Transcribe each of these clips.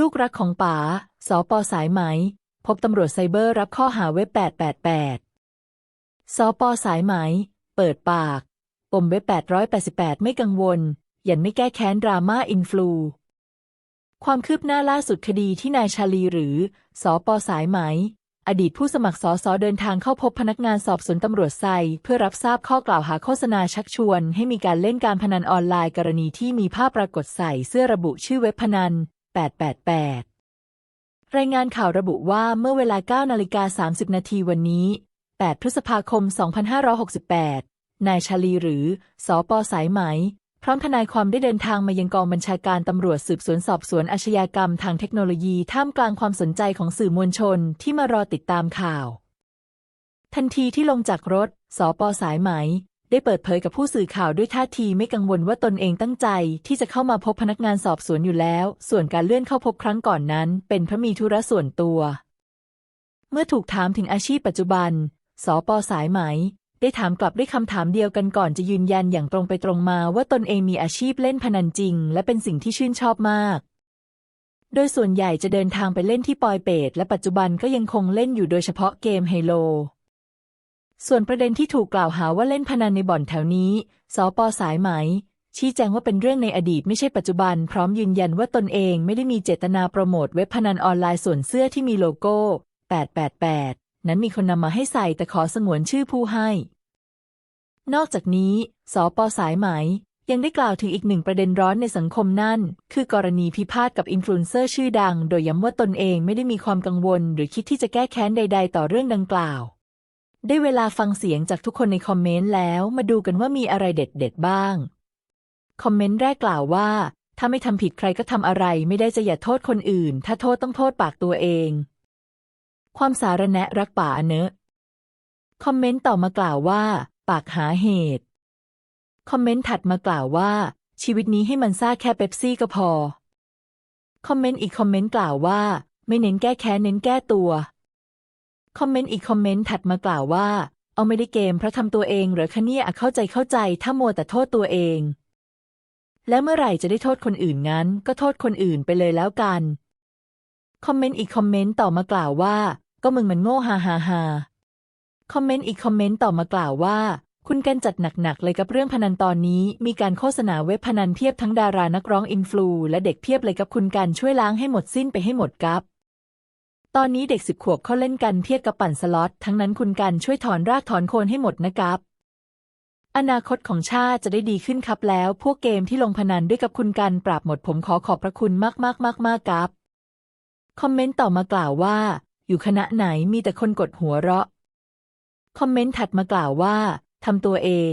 ลูกรักของป๋า สปสายไหม พบตำรวจไซเบอร์รับข้อหาเว็บ 888 สปสายไหม เปิดปาก ปมเว็บ 888 ไม่กังวล ยันไม่แก้แค้นดราม่าอินฟลู ความคืบหน้าล่าสุดคดีที่นายชาลีหรือ สปสายไหม อดีตผู้สมัครสอสอเดินทางเข้าพบพนักงานสอบสวนตำรวจไซ เพื่อรับทราบข้อกล่าวหาโฆษณาชักชวน ให้มีการเล่นการพนันออนไลน์กรณีที่มีภาพปรากฏใส่เสื้อระบุชื่อเว็บพนัน 888 รายงานข่าวระบุว่าเมื่อเวลา 9 นาฬิกา 30 นาทีวันนี้ 8 พฤษภาคม 2568 นายชาลีหรือ สอปอสายไหม พร้อมทนายความได้เดินทางมายังกองบัญชาการตำรวจสืบสวนสอบสวนอาชญากรรมทางเทคโนโลยีท่ามกลางความสนใจของสื่อมวลชนที่มารอติดตามข่าว ทันทีที่ลงจากรถ สอปอสายไหม ได้เปิดเผยกับผู้สื่อข่าวด้วยท่าทีไม่กังวลว่าตนเองตั้งใจ ที่จะเข้ามาพบพนักงานสอบสวนอยู่แล้ว ส่วนการเลื่อนเข้าพบครั้งก่อนนั้น เป็นเพราะมีธุระส่วนตัว เมื่อถูกถามถึงอาชีพปัจจุบัน สปสายไหม ได้ถามกลับด้วยคำถามเดียวกันก่อนจะยืนยันอย่างตรงไปตรงมาว่าตนเองมีอาชีพเล่นพนันจริง และเป็นสิ่งที่ชื่นชอบมาก โดยส่วนใหญ่จะเดินทางไปเล่นที่ปอยเปตและปัจจุบันก็ยังคงเล่นอยู่โดยเฉพาะเกมไฮโล ส่วนประเด็นที่ถูกกล่าวหาว่าเล่นพนันในบ่อนแถวนี้ สปสายไหม ชี้แจงว่าเป็นเรื่องในอดีตไม่ใช่ปัจจุบัน พร้อมยืนยันว่าตนเองไม่ได้มีเจตนาโปรโมทเว็บพนันออนไลน์ส่วนเสื้อที่มีโลโก้ 888 นั้นมีคนนำมาให้ใส่แต่ขอสงวนชื่อผู้ให้ นอกจากนี้ สปสายไหม ยังได้กล่าวถึงอีกหนึ่งประเด็นร้อนในสังคมนั่น คือกรณีพิพาทกับอินฟลูเอนเซอร์ชื่อดัง โดยย้ำว่าตนเองไม่ได้มีความกังวล หรือคิดที่จะแก้แค้นใด ๆ ต่อเรื่องดังกล่าว ได้เวลาฟังเสียงจากทุกคนในคอมเมนต์แล้วมาดูกันว่ามีอะไรเด็ดๆบ้าง คอมเมนต์แรกกล่าวว่า ถ้าไม่ทำผิดใครก็ทำอะไรไม่ได้จะอย่าโทษคนอื่น ถ้าโทษต้องโทษปากตัวเอง ความสารแนะรักป่าเนอะ คอมเมนต์ต่อมากล่าวว่า ปากหาเหตุ คอมเมนต์ถัดมากล่าวว่า ชีวิตนี้ให้มันซ่าแค่เป๊ปซี่ก็พอ คอมเมนต์อีกคอมเมนต์กล่าวว่า ไม่เน้นแก้แค้นเน้นแก้ตัว คอมเมนต์อีกคอมเมนต์ถัดมากล่าวว่า เอาไม่ได้เกมเพราะทำตัวเองหรือคะเนี่ยเข้าใจเข้าใจถ้ามัวแต่โทษตัวเอง แล้วเมื่อไหร่จะได้โทษคนอื่นงั้น ก็โทษคนอื่นไปเลยแล้วกัน คอมเมนต์อีกคอมเมนต์ต่อมากล่าวว่า ก็มึงมันโง่ฮาฮาฮาคอมเมนต์อีกคอมเมนต์ต่อมากล่าวว่า คุณกันจัดหนักๆเลยกับเรื่องพนันตอนนี้ มีการโฆษณาเว็บพนันเพียบทั้งดารานักร้องอินฟลูและเด็กเพียบเลยกับคุณกันช่วยล้างให้หมดสิ้นไปให้หมดกับ ตอนนี้เด็กสิบขวบเขาเล่นกันเพียบกับปั่นสล็อต ทั้งนั้นคุณกันช่วยถอนรากถอนโคนให้หมดนะครับอนาคตของชาติจะได้ดีขึ้นครับแล้ว พวกเกมที่ลงพนันด้วยกับคุณกันปราบหมดผมขอขอบพระคุณมากมากมากมากครับ คอมเมนต์ต่อมากล่าวว่า อยู่คณะไหนมีแต่คนกดหัวเราะ คอมเมนต์ถัดมากล่าวว่าทำตัวเอง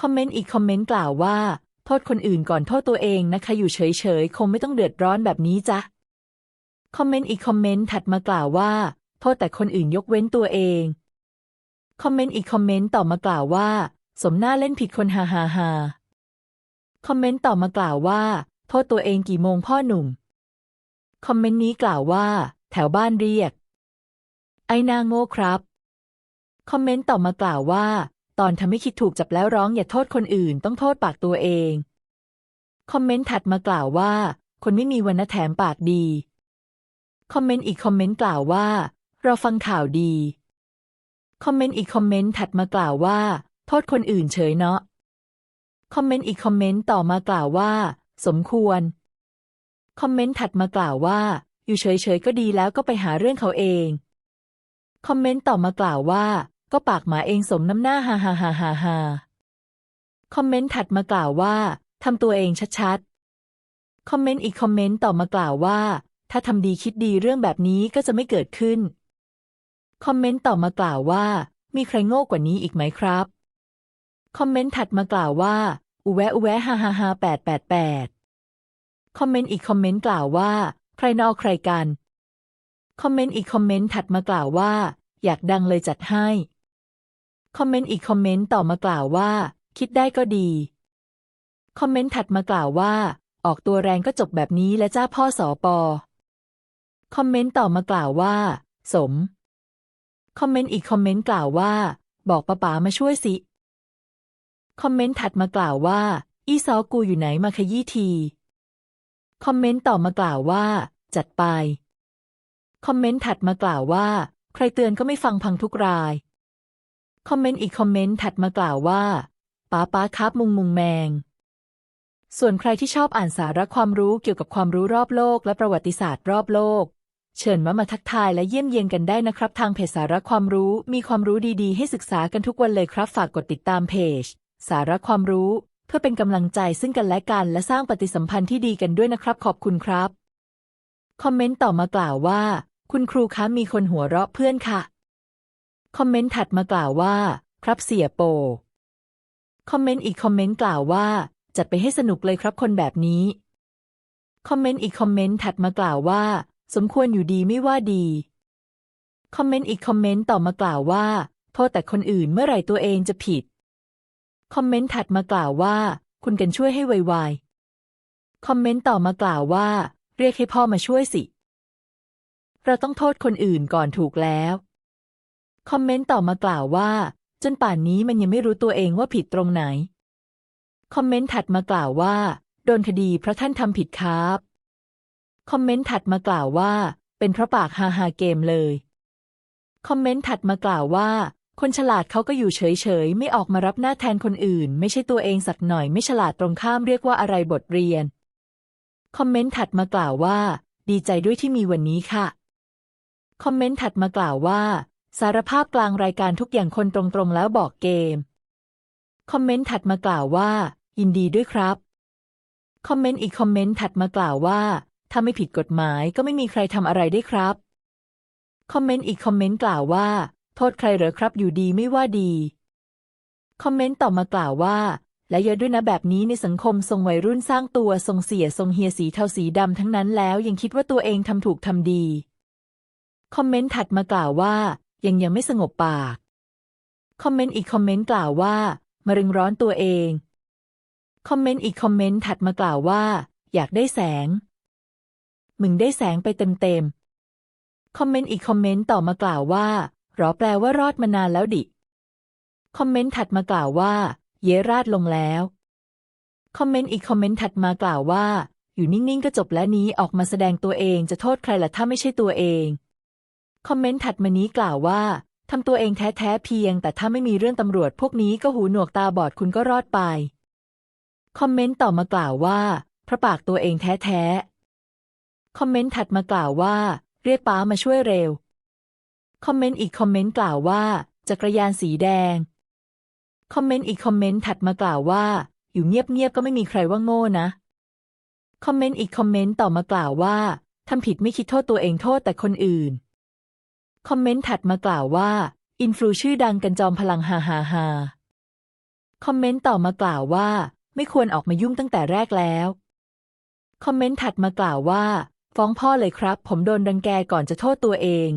คอมเมนต์อีกคอมเมนต์กล่าวว่า โทษคนอื่นก่อนโทษตัวเองนะคะอยู่เฉยๆ คงไม่ต้องเดือดร้อนแบบนี้จ้ะ คอมเมนต์อีกคอมเมนต์ถัดมากล่าวว่าโทษแต่คนอื่นยกเว้นตัวเอง คอมเมนต์อีกคอมเมนต์ต่อมากล่าวว่า สมหน้าเล่นผิดคนฮาฮาฮาคอมเมนต์ต่อมากล่าวว่าโทษตัวเองกี่โมงพ่อหนุ่ม คอมเมนต์นี้กล่าวว่า แถวบ้านเรียก ไอ้นางโง่ครับ คอมเมนต์ต่อมากล่าวว่า ตอนทำให้คิดถูกจับแล้วร้องอย่าโทษคนอื่นต้องโทษปากตัวเอง คอมเมนต์ถัดมากล่าวว่า คนไม่มีวันนะแถมปากดี คอมเมนต์อีกคอมเมนต์กล่าวว่า เราฟังข่าวดี คอมเมนต์อีกคอมเมนต์ถัดมากล่าวว่า โทษคนอื่นเฉยเนาะ คอมเมนต์อีกคอมเมนต์ต่อมากล่าวว่า สมควร คอมเมนต์ถัดมากล่าวว่า อยู่เฉยๆก็ดีแล้วก็ไปหาเรื่องเขาเอง คอมเมนต์ต่อมากล่าวว่า ก็ปากหมาเองสมน้ำหน้าฮ่าฮ่าฮ่าฮ่าฮ่าคอมเมนต์ถัดมากล่าวว่าทำตัวเองชัดๆ คอมเมนต์อีกคอมเมนต์ต่อมากล่าวว่า ถ้าทำดีคิดดีเรื่องแบบนี้ก็จะไม่เกิดขึ้น คอมเมนต์ต่อมากล่าวว่า มีใครโง่กว่านี้อีกไหมครับ คอมเมนต์ถัดมากล่าวว่า อุแวะอุแวะฮาฮ่าฮ่าแปดแปดแปดคอมเมนต์อีกคอมเมนต์กล่าวว่า ใครนอกใครกัน คอมเมนต์อีกคอมเมนต์ถัดมากล่าวว่า อยากดังเลยจัดให้ คอมเมนต์อีกคอมเมนต์ต่อมากล่าวว่า คิดได้ก็ดี คอมเมนต์ถัดมากล่าวว่า ออกตัวแรงก็จบแบบนี้และจ้าพ่อสอปอ คอมเมนต์ต่อมากล่าวว่า สม คอมเมนต์อีกคอมเมนต์กล่าวว่า บอกป้าป๋ามาช่วยสิ คอมเมนต์ถัดมากล่าวว่า อีซอกูอยู่ไหนมาขยี้ที คอมเมนต์ต่อมากล่าวว่า จัดไป คอมเมนต์ถัดมากล่าวว่า ใครเตือนก็ไม่ฟังพังทุกราย คอมเมนต์อีกคอมเมนต์ถัดมากล่าวว่าป้าป้าครับมุงมุงแมงส่วนใครที่ชอบอ่านสาระความรู้เกี่ยวกับความรู้รอบโลกและประวัติศาสตร์รอบโลก เชิญมามาทักทายและเยี่ยมเยียนกันได้นะครับ ทางเพจสาระความรู้มีความรู้ดีๆ ให้ศึกษากันทุกวันเลยครับ ฝากกดติดตามเพจ สาระความรู้ เพื่อเป็นกำลังใจซึ่งกันและกัน และสร้างปฏิสัมพันธ์ที่ดีกันด้วยนะครับ ขอบคุณครับ คอมเมนต์ต่อมากล่าวว่า คุณครูคะมีคนหัวเราะเพื่อนค่ะ คอมเมนต์ถัดมากล่าวว่า ครับเสียโป คอมเมนต์อีกคอมเมนต์กล่าวว่า จัดไปให้สนุกเลยครับคนแบบนี้ คอมเมนต์อีกคอมเมนต์ถัดมากล่าวว่า สมควรอยู่ดีไม่ว่าดี คอมเมนต์อีกคอมเมนต์ต่อมากล่าวว่าโทษแต่คนอื่นเมื่อไหร่ตัวเองจะผิด คอมเมนต์ถัดมากล่าวว่า คุณกันช่วยให้ไวๆ คอมเมนต์ต่อมากล่าวว่า เรียกให้พ่อมาช่วยสิ เราต้องโทษคนอื่นก่อนถูกแล้ว คอมเมนต์ต่อมากล่าวว่า จนป่านนี้มันยังไม่รู้ตัวเองว่าผิดตรงไหน คอมเมนต์ถัดมากล่าวว่า โดนคดีเพราะท่านทำผิดครับ คอมเมนต์ถัดมากล่าวว่า เป็นเพราะปากฮาฮาเกมเลย คอมเมนต์ถัดมากล่าวว่า คนฉลาดเขาก็อยู่เฉยๆ ไม่ออกมารับหน้าแทนคนอื่น ไม่ใช่ตัวเองสักหน่อยไม่ฉลาดตรงข้ามเรียกว่าอะไรบทเรียน คอมเมนต์ถัดมากล่าวว่า ดีใจด้วยที่มีวันนี้ค่ะ คอมเมนต์ถัดมากล่าวว่า สารภาพกลางรายการทุกอย่างคนตรงๆแล้วบอกเกม คอมเมนต์ถัดมากล่าวว่า ยินดีด้วยครับ คอมเมนต์อีกคอมเมนต์ถัดมากล่าวว่า ถ้าไม่ผิดกฎหมายก็ไม่มีใครทำอะไรได้ครับ คอมเมนต์อีกคอมเมนต์กล่าวว่า โทษใครเหรอครับอยู่ดีไม่ว่าดี คอมเมนต์ต่อมากล่าวว่า และเยอะด้วยนะแบบนี้ในสังคมทรงวัยรุ่นสร้างตัวทรงเสียทรงเฮียสีเทาสีดำทั้งนั้นแล้วยังคิดว่าตัวเองทำถูกทำดี คอมเมนต์ถัดมากล่าวว่า ยังยังไม่สงบปาก คอมเมนต์อีกคอมเมนต์กล่าวว่ามะรึงร้อนตัวเอง คอมเมนต์อีกคอมเมนต์ถัดมากล่าวว่า อยากได้แสง มึงได้แสงไปเต็มๆ คอมเมนต์อีกคอมเมนต์ต่อมากล่าวว่ารอแปลว่ารอดมานานแล้วดิ คอมเมนต์ถัดมากล่าวว่า เยราดลงแล้ว คอมเมนต์อีกคอมเมนต์ถัดมากล่าวว่า อยู่นิ่งๆก็จบแล้วนี้ออกมาแสดงตัวเองจะโทษใครล่ะถ้าไม่ใช่ตัวเอง คอมเมนต์ถัดมานี้กล่าวว่าทำตัวเองแท้ๆเพียง แต่ถ้าไม่มีเรื่องตำรวจพวกนี้ก็หูหนวกตาบอดคุณก็รอดไป คอมเมนต์ต่อมากล่าวว่าพระปากตัวเองแท้ๆ คอมเมนต์ถัดมากล่าวว่า เรียกป้ามาช่วยเร็ว คอมเมนต์อีกคอมเมนต์กล่าวว่า จักรยานสีแดง คอมเมนต์อีกคอมเมนต์ถัดมากล่าวว่า อยู่เงียบๆก็ไม่มีใครว่าโง่นะ คอมเมนต์อีกคอมเมนต์ต่อมากล่าวว่าทำผิดไม่คิดโทษตัวเองโทษแต่คนอื่น คอมเมนต์ถัดมากล่าวว่า อินฟลูชื่อดังกันจอมพลังฮาฮาฮาคอมเมนต์ต่อมากล่าวว่า ไม่ควรออกมายุ่งตั้งแต่แรกแล้ว คอมเมนต์ถัดมากล่าวว่า ฟ้องพ่อเลยครับ ผมโดนรังแกก่อนจะโทษตัวเอง